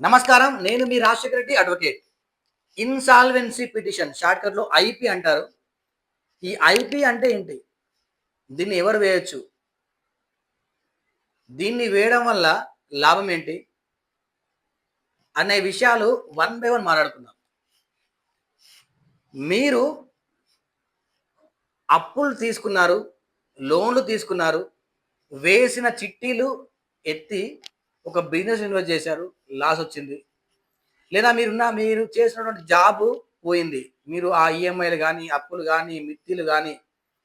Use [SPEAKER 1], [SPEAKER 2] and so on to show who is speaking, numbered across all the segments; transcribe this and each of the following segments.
[SPEAKER 1] నమస్కారం నేను మీ Rajasekhara Reddy advocate insolvency petition షార్ట్కట్లో IP IP అంటారు. ఈ ఐపి అంటే ఏంటి? దీన్ని ఎవరు వేయచ్చు? దీన్ని వేయడం వల్ల లాభం ఏంటి? అనే విషయాలు వన్ బై వన్ మాట్లాడుకుందాం. మీరు అప్పులు తీసుకున్నారు లోన్లు తీసుకున్నారు వేసిన చిట్టీలు ఎత్తి ఒక బిజినెస్ ఇన్వెస్ట్ చేశారు లాస్ వచ్చింది. లేదా మీరున్న మీరు చేసినటువంటి జాబ్ పోయింది. మీరు ఆ ఈఎంఐలు కానీ అప్పులు కానీ మిత్తిలు కానీ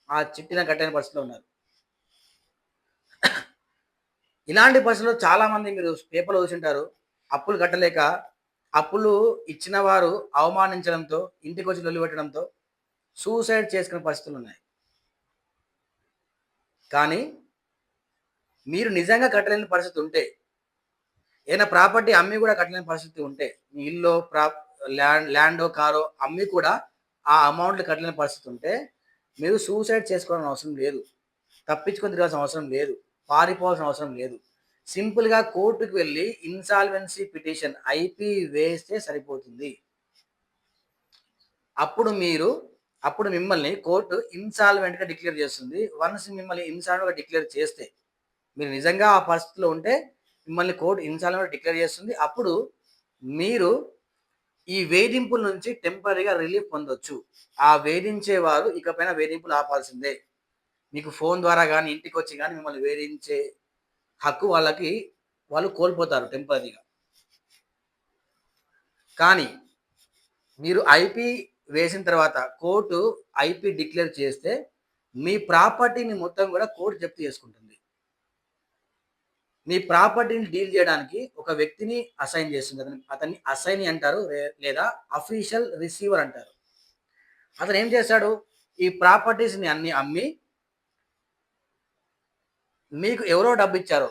[SPEAKER 1] ఆ చిట్టిన కట్టని పరిస్థితిలో ఉన్నారు. ఇలాంటి పరిస్థితుల్లో చాలామంది మీరు పేపర్లో చూసింటారు అప్పులు కట్టలేక అప్పులు ఇచ్చిన వారు అవమానించడంతో ఇంటికి వచ్చి లొల్లిపెట్టడంతో సూసైడ్ చేసుకునే పరిస్థితులు ఉన్నాయి. కానీ మీరు నిజంగా కట్టలేని పరిస్థితి ఉంటే ఏదైనా ప్రాపర్టీ అమ్మి కూడా కట్టలేని పరిస్థితి ఉంటే మీ ఇల్లు ప్రా ల్యాండ్ ల్యాండో కారో అమ్మి కూడా ఆ అమౌంట్లు కట్టలేని పరిస్థితి ఉంటే మీరు సూసైడ్ చేసుకోవాల్సిన అవసరం లేదు. తప్పించుకొని తిరగాల్సిన అవసరం లేదు. పారిపోవాల్సిన అవసరం లేదు. సింపుల్గా కోర్టుకు వెళ్ళి ఇన్సాల్వెన్సీ పిటిషన్ ఐపీ వేస్తే సరిపోతుంది. అప్పుడు మీరు అప్పుడు మిమ్మల్ని కోర్టు ఇన్సాల్వెంట్గా డిక్లేర్ చేస్తుంది. వన్స్ మిమ్మల్ని ఇన్సాల్వెంట్గా డిక్లేర్ చేస్తే మీరు నిజంగా ఆ పరిస్థితిలో ఉంటే మిమ్మల్ని కోర్టు ఇన్సాల్వెంట్ డిక్లేర్ చేస్తుంది. అప్పుడు మీరు ఈ వేధింపుల నుంచి టెంపరీగా రిలీఫ్ పొందొచ్చు. ఆ వేధించే వారు ఇకపైన వేధింపులు ఆపాల్సిందే. మీకు ఫోన్ ద్వారా కానీ ఇంటికి వచ్చి కానీ మిమ్మల్ని వేధించే హక్కు వాళ్ళకి వాళ్ళు కోల్పోతారు టెంపరీగా. కానీ మీరు ఐపీ వేసిన తర్వాత కోర్టు ఐపీ డిక్లేర్ చేస్తే మీ ప్రాపర్టీని మొత్తం కూడా కోర్టు జప్తు చేసుకుంటుంది. మీ ప్రాపర్టీని డీల్ చేయడానికి ఒక వ్యక్తిని అసైన్ చేస్తుంది. అతని అతన్ని అసైన్ అంటారు లేదా అఫీషియల్ రిసీవర్ అంటారు. అతను ఏం చేస్తాడు? ఈ ప్రాపర్టీస్ని అన్ని అమ్మి మీకు ఎవరో డబ్బు ఇచ్చారో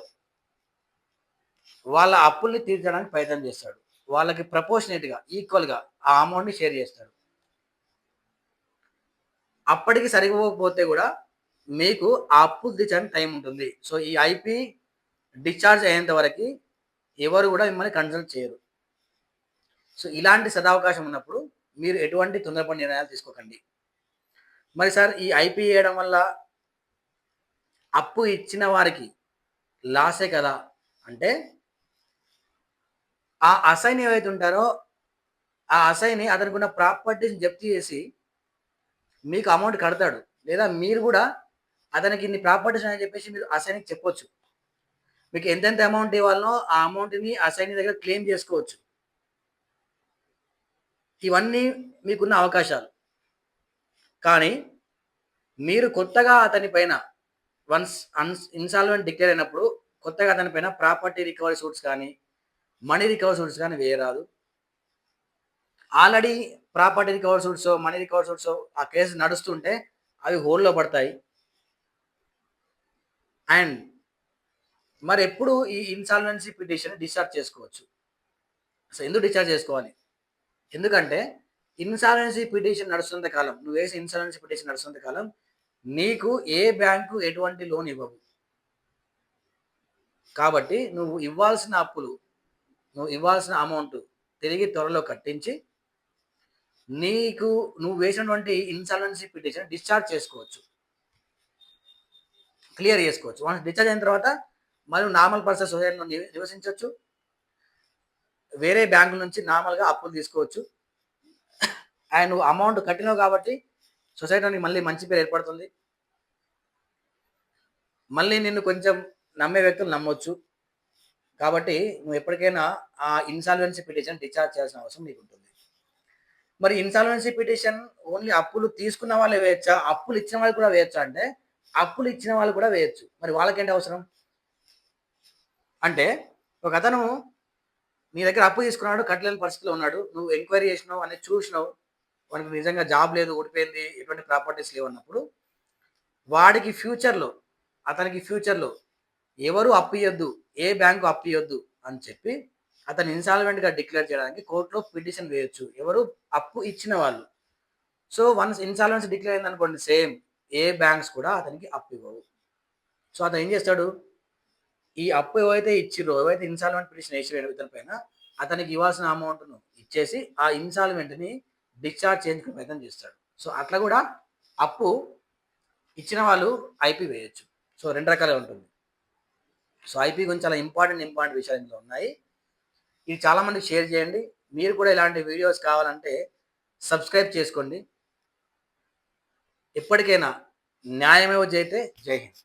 [SPEAKER 1] వాళ్ళ అప్పుల్ని తీర్చడానికి ప్రయత్నం చేస్తాడు. వాళ్ళకి ప్రపోర్షనేట్గా ఈక్వల్గా ఆ అమౌంట్ని షేర్ చేస్తాడు. అప్పటికి సరిపోకపోతే కూడా మీకు ఆ అప్పులు తీర్చడానికి టైం ఉంటుంది. సో ఈ ఐపీ డిశ్చార్జ్ అయ్యేంత వరకు ఎవరు కూడా మిమ్మల్ని కన్సల్ట్ చేయరు. సో ఇలాంటి సదావకాశం ఉన్నప్పుడు మీరు ఎటువంటి తొందరపడి నిర్ణయాలు తీసుకోకండి. మరి సార్ ఈ ఐపీ వేయడం వల్ల అప్పు ఇచ్చిన వారికి లాసే కదా? అంటే ఆ అసైన్ ఏవైతే ఉంటారో ఆ అసైని అతనికి ఉన్న ప్రాపర్టీస్ జప్తు చేసి మీకు అమౌంట్ కడతాడు. లేదా మీరు కూడా అతనికి ఇన్ని ప్రాపర్టీస్ అని చెప్పేసి మీరు అసైన్కి చెప్పొచ్చు. మీకు ఎంతెంత అమౌంట్ ఇవ్వాలనో ఆ అమౌంట్ని అసైన్ దగ్గర క్లెయిమ్ చేసుకోవచ్చు. ఇవన్నీ మీకున్న అవకాశాలు. కానీ మీరు కొత్తగా అతని పైన వన్స్ అన్స్ ఇన్సాల్వెంట్ డిక్లేర్ అయినప్పుడు కొత్తగా అతని పైన ప్రాపర్టీ రికవరీ సూట్స్ కానీ మనీ రికవరీ సూట్స్ కానీ వేయరాదు. Already property recovery suits money recovery suits ఆ కేసు నడుస్తుంటే అవి హోల్డ్లో పడతాయి. అండ్ మరి ఎప్పుడు ఈ ఇన్సాల్వెన్సీ పిటిషన్ డిశ్చార్జ్ చేసుకోవచ్చు? సో ఎందుకు డిశ్చార్జ్ చేసుకోవాలి? ఎందుకంటే ఇన్సాల్వెన్సీ పిటిషన్ నడుస్తున్నంత కాలం నువ్వు వేసే ఇన్సాల్వెన్సీ పిటిషన్ నడుస్తున్నంత కాలం నీకు ఏ బ్యాంకు ఎటువంటి లోన్ ఇవ్వవు. కాబట్టి నువ్వు ఇవ్వాల్సిన అప్పులు నువ్వు ఇవ్వాల్సిన అమౌంట్ తిరిగి త్వరలో కట్టించి నీకు నువ్వు వేసినటువంటి ఇన్సాల్వెన్సీ పిటిషన్ డిశ్చార్జ్ చేసుకోవచ్చు. క్లియర్ చేసుకోవచ్చు. వన్స్ డిశ్చార్జ్ అయిన తర్వాత మరియు నార్మల్ పర్సన్ సొసైటీలో నివసించవచ్చు. వేరే బ్యాంకుల నుంచి నార్మల్గా అప్పులు తీసుకోవచ్చు. అండ్ నువ్వు అమౌంట్ కట్టినావు కాబట్టి సొసైటీకి మళ్ళీ మంచి పేరు ఏర్పడుతుంది. మళ్ళీ నిన్ను కొంచెం నమ్మే వ్యక్తులు నమ్మొచ్చు. కాబట్టి నువ్వు ఎప్పటికైనా ఆ ఇన్సాల్వెన్సీ పిటిషన్ డిశ్చార్జ్ చేయాల్సిన అవసరం నీకు ఉంటుంది మరి ఇన్సాల్వెన్సీ పిటిషన్ ఓన్లీ అప్పులు తీసుకున్న వాళ్ళే వేయచ్చా? అప్పులు ఇచ్చిన వాళ్ళు కూడా వేయచ్చా అంటే అప్పులు ఇచ్చిన వాళ్ళు కూడా వేయచ్చు. మరి వాళ్ళకేంటి అవసరం? అంటే ఒక అతను నీ దగ్గర అప్పు తీసుకున్నాడు కట్టలేని పరిస్థితిలో ఉన్నాడు నువ్వు ఎంక్వైరీ చేసినావు అనేది చూసినావు వానికి నిజంగా జాబ్ లేదు ఓడిపోయింది ఎటువంటి ప్రాపర్టీస్ లేవు అన్నప్పుడు వాడికి ఫ్యూచర్లో అతనికి ఫ్యూచర్లో ఎవరు అప్పు ఇవ్వద్దు ఏ బ్యాంకు అప్పు ఇవ్వద్దు అని చెప్పి అతను ఇన్సాల్వెంట్గా డిక్లేర్ చేయడానికి కోర్టులో పిటిషన్ వేయొచ్చు. ఎవరు? అప్పు ఇచ్చిన వాళ్ళు. సో వన్స్ ఇన్సాల్వెన్స్ డిక్లేర్ అయింది అనుకోండి సేమ్ ఏ బ్యాంక్స్ కూడా అతనికి అప్పు ఇవ్వవు. సో అతను ఏం చేస్తాడు? ఈ అప్పు ఏవైతే ఇచ్చిరో ఏవైతే ఇన్సాల్వెంట్ పిటిషన్ వేసిరో ఇతని పైన అతనికి ఇవ్వాల్సిన అమౌంట్ను ఇచ్చేసి ఆ ఇన్స్టాల్మెంట్ని డిశ్చార్జ్ చేయించుకునే ప్రయత్నం చేస్తాడు. సో అట్లా కూడా అప్పు ఇచ్చిన వాళ్ళు ఐపీ వేయొచ్చు. సో రెండు రకాలుగా ఉంటుంది. సో ఐపీ గురించి చాలా ఇంపార్టెంట్ ఇంపార్టెంట్ విషయాలు ఇందులో ఉన్నాయి. ఇది చాలామంది షేర్ చేయండి. మీరు కూడా ఇలాంటి వీడియోస్ కావాలంటే సబ్స్క్రైబ్ చేసుకోండి. ఎప్పటికైనా న్యాయమేవో జైతే జై హింద్.